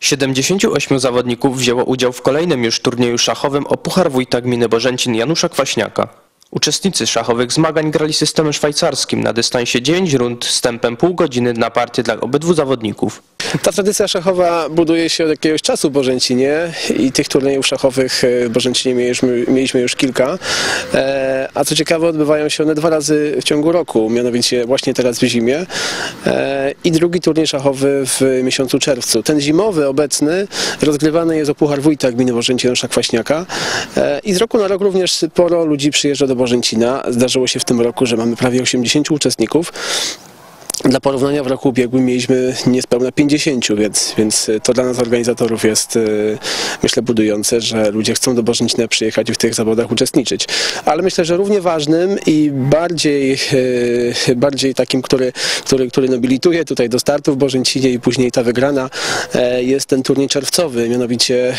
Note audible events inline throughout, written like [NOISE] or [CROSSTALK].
78 zawodników wzięło udział w kolejnym już turnieju szachowym o Puchar Wójta Gminy Bożęcin Janusza Kwaśniaka. Uczestnicy szachowych zmagań grali systemem szwajcarskim na dystansie 9 rund z tempem pół godziny na partię dla obydwu zawodników. Ta tradycja szachowa buduje się od jakiegoś czasu w Bożęcinie i tych turniejów szachowych w Bożęcinie mieliśmy, mieliśmy już kilka. E, a co ciekawe odbywają się one dwa razy w ciągu roku, mianowicie właśnie teraz w zimie e, i drugi turniej szachowy w miesiącu czerwcu. Ten zimowy obecny rozgrywany jest o Puchar Wójta Gminy Bożęcina Janusza Kwaśniaka e, i z roku na rok również sporo ludzi przyjeżdża do Bożęcina. Zdarzyło się w tym roku, że mamy prawie 80 uczestników. Dla porównania w roku ubiegłym mieliśmy niespełna 50, więc, więc to dla nas organizatorów jest e, myślę budujące, że ludzie chcą do Bożnicina przyjechać i w tych zawodach uczestniczyć. Ale myślę, że równie ważnym i bardziej, e, bardziej takim, który, który, który nobilituje tutaj do startu w Bożęcinie i później ta wygrana e, jest ten turniej czerwcowy, mianowicie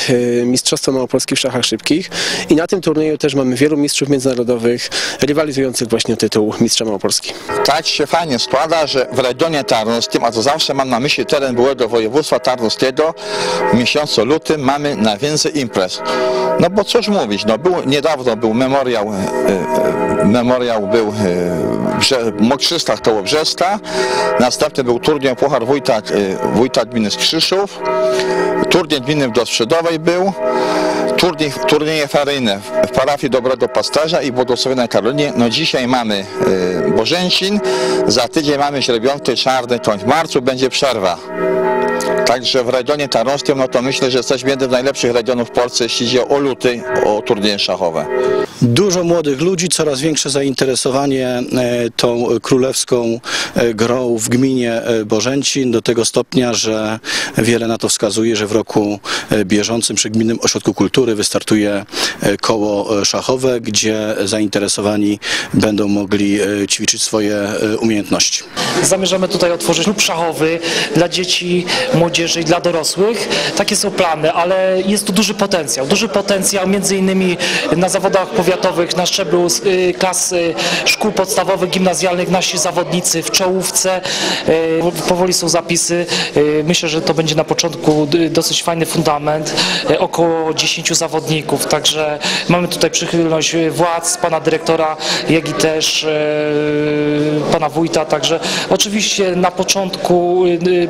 Mistrzostwo Małopolskich w szachach szybkich i na tym turnieju też mamy wielu mistrzów międzynarodowych rywalizujących właśnie o tytuł mistrza Małopolski. Tak się fajnie składa, że w regionie tarnowskim, a to zawsze mam na myśli teren byłego województwa tarnowskiego, w miesiącu lutym mamy najwięcej imprez. No bo cóż mówić, no był, niedawno był memoriał, e, e, memoriał był e, w Mokrzystach koło Brzeska, następny był turniej Puchar Wójta, e, Wójta Gminy Skrzyszów, turniej gminy w Dostrzedowej był, turniej, turnieje faryjne w parafii Dobrego Pasterza i Błogosławionej Karolinie. No dzisiaj mamy y, Bożęcin, za tydzień mamy Źrebiątkę Czarny Koń. W marcu będzie przerwa. Także w regionie tarnowskim, no to myślę, że jesteśmy jednym z najlepszych regionów w Polsce, jeśli chodzi o luty, o turnieje szachowe. Dużo młodych ludzi, coraz większe zainteresowanie e, tą królewską e, grą w gminie e, Bożęcin do tego stopnia, że wiele na to wskazuje, że w roku bieżącym przy Gminnym Ośrodku Kultury wystartuje koło szachowe, gdzie zainteresowani będą mogli ćwiczyć swoje umiejętności. Zamierzamy tutaj otworzyć klub szachowy dla dzieci, młodzieży i dla dorosłych. Takie są plany, ale jest tu duży potencjał. Duży potencjał między innymi na zawodach powiatowych, na szczeblu y, klas y, szkół podstawowych, gimnazjalnych. Nasi zawodnicy w czołówce. Y, Powoli są zapisy. Y, Myślę, że to będzie na początku dosyć fajny fundament. Około 10 zawodników. Także mamy tutaj przychylność władz, pana dyrektora, jak i też pana wójta. Także oczywiście na początku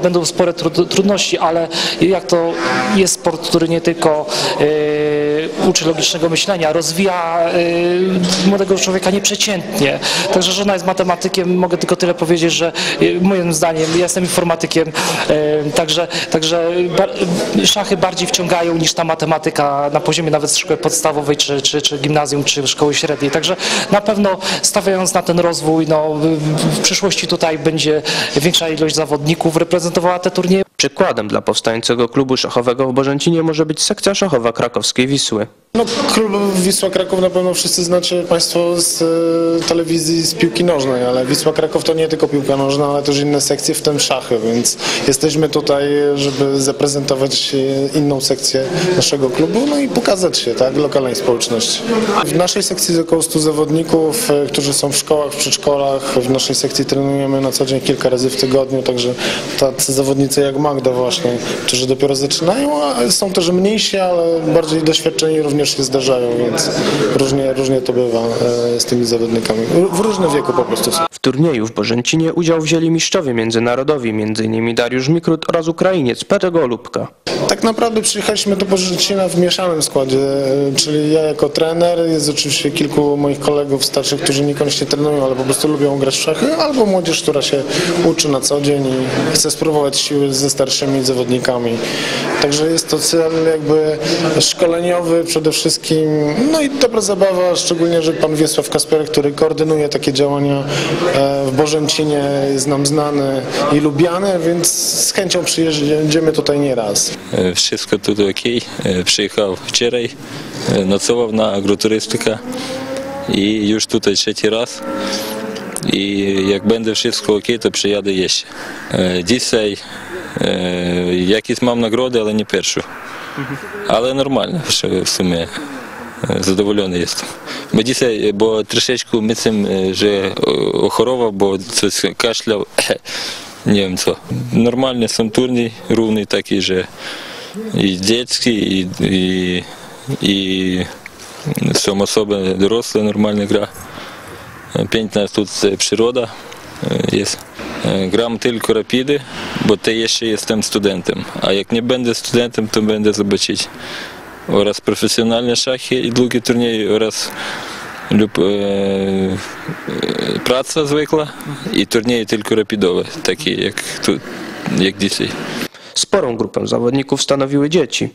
będą spore tru- trudności, ale jak to jest sport, który nie tylko uczy logicznego myślenia, rozwija młodego człowieka nieprzeciętnie. Także żona jest matematykiem, mogę tylko tyle powiedzieć, że y, moim zdaniem, jestem informatykiem, y, także, także y, szachy bardziej wciągają niż ta matematyka na poziomie nawet szkoły podstawowej, czy, czy, czy gimnazjum, czy szkoły średniej. Także na pewno stawiając na ten rozwój, no, w przyszłości tutaj będzie większa ilość zawodników reprezentowała te turnieje. Przykładem dla powstającego klubu szachowego w Bożęcinie może być sekcja szachowa krakowskiej Wisły. No, klub Wisła Kraków na pewno wszyscy znacie Państwo z e, telewizji, z piłki nożnej, ale Wisła Kraków to nie tylko piłka nożna, ale też inne sekcje, w tym szachy, więc jesteśmy tutaj, żeby zaprezentować e, inną sekcję naszego klubu, no i pokazać się, tak, lokalnej społeczności. W naszej sekcji jest około 100 zawodników, e, którzy są w szkołach, w przedszkolach. W naszej sekcji trenujemy na co dzień kilka razy w tygodniu, także tacy zawodnicy jak Magda właśnie, którzy dopiero zaczynają, a są też mniejsi, ale bardziej doświadczeni również się zdarzają, więc różnie, różnie to bywa e, z tymi zawodnikami. W różnym wieku po prostu są. W turnieju w Bożęcinie udział wzięli mistrzowie międzynarodowi, m.in. Dariusz Mikrut oraz Ukrainiec Petr Golubka. Tak naprawdę przyjechaliśmy do Bożyczina w mieszanym składzie, e, czyli ja jako trener, jest oczywiście kilku moich kolegów starszych, którzy niekoniecznie trenują, ale po prostu lubią grać w szachy, albo młodzież, która się uczy na co dzień i chce spróbować siły ze starszymi zawodnikami. Także jest to cel jakby szkoleniowy przede wszystkim, no i dobra zabawa, szczególnie, że pan Wiesław Kasperek, który koordynuje takie działania e, w Bożemcinie, jest nam znany i lubiany, więc z chęcią przyjeżdżamy tutaj nieraz. E, wszystko tu ok. E, przyjechał wczoraj, nocował na agroturystykę i już tutaj trzeci raz. I jak będzie wszystko ok, to przyjadę jeszcze. Dzisiaj Е, Якісь мав нагороди, але не першу. Але нормально, що в сумі е, задоволений є. Ми дійсно, бо трішечку ми цим е, вже охорова, бо це кашляв німцо. Нормальний сантурний, турній, рівний такий же. І дітський, і, і, і сам особи доросла нормальна гра. Пень нас тут природа є. Gram tylko rapidy, bo te jeszcze jestem studentem. A jak nie będę studentem, to będę zobaczyć. Oraz profesjonalne szachy i długie turnieje oraz lub e, e, praca zwykła i turnieje tylko rapidowe, takie jak, tu, jak dzisiaj. Sporą grupę zawodników stanowiły dzieci.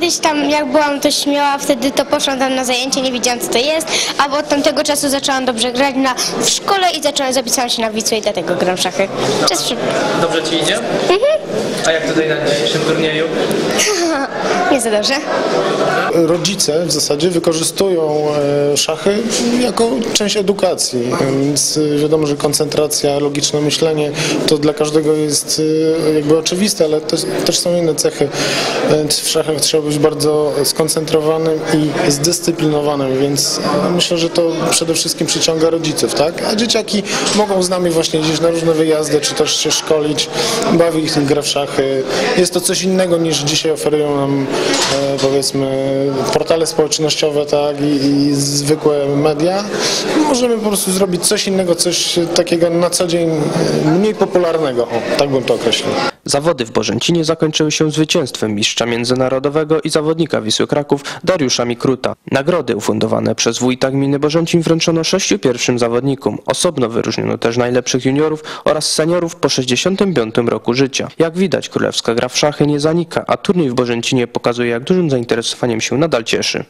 Kiedyś tam jak byłam to śmiała, wtedy to poszłam tam na zajęcie, nie wiedziałam co to jest, a od tamtego czasu zaczęłam dobrze grać na, w szkole i zaczęłam, zapisałam się na Wisłę i dlatego gram w szachy. Cześć, przy- Dobrze ci idzie? A jak tutaj na dzisiejszym turnieju? [LAUGHS] nie za dobrze. rodzice w zasadzie wykorzystują e, szachy jako część edukacji, więc e, wiadomo, że koncentracja, logiczne myślenie to dla każdego jest e, jakby oczywiste, ale też, też są inne cechy. W szachach trzeba być bardzo skoncentrowanym i zdyscyplinowanym, więc e, myślę, że to przede wszystkim przyciąga rodziców, tak? A dzieciaki mogą z nami właśnie gdzieś na różne wyjazdy, czy też się szkolić, bawi ich gra w szachy. Jest to coś innego niż dzisiaj oferują nam e, powiedzmy portale społecznościowe, tak, i, i zwykłe media. Możemy po prostu zrobić coś innego, coś takiego na co dzień e, mniej popularnego, o, tak bym to określił. Zawody w Bożęcinie zakończyły się zwycięstwem mistrza międzynarodowego i zawodnika Wisły Kraków Dariusza Mikruta. Nagrody ufundowane przez wójta gminy Bożęcin wręczono sześciu pierwszym zawodnikom. Osobno wyróżniono też najlepszych juniorów oraz seniorów po 65 roku życia. Jak widać, królewska gra w szachy nie zanika, a turniej w Bożęcinie pokazuje, jak dużym zainteresowaniem się nadal cieszy.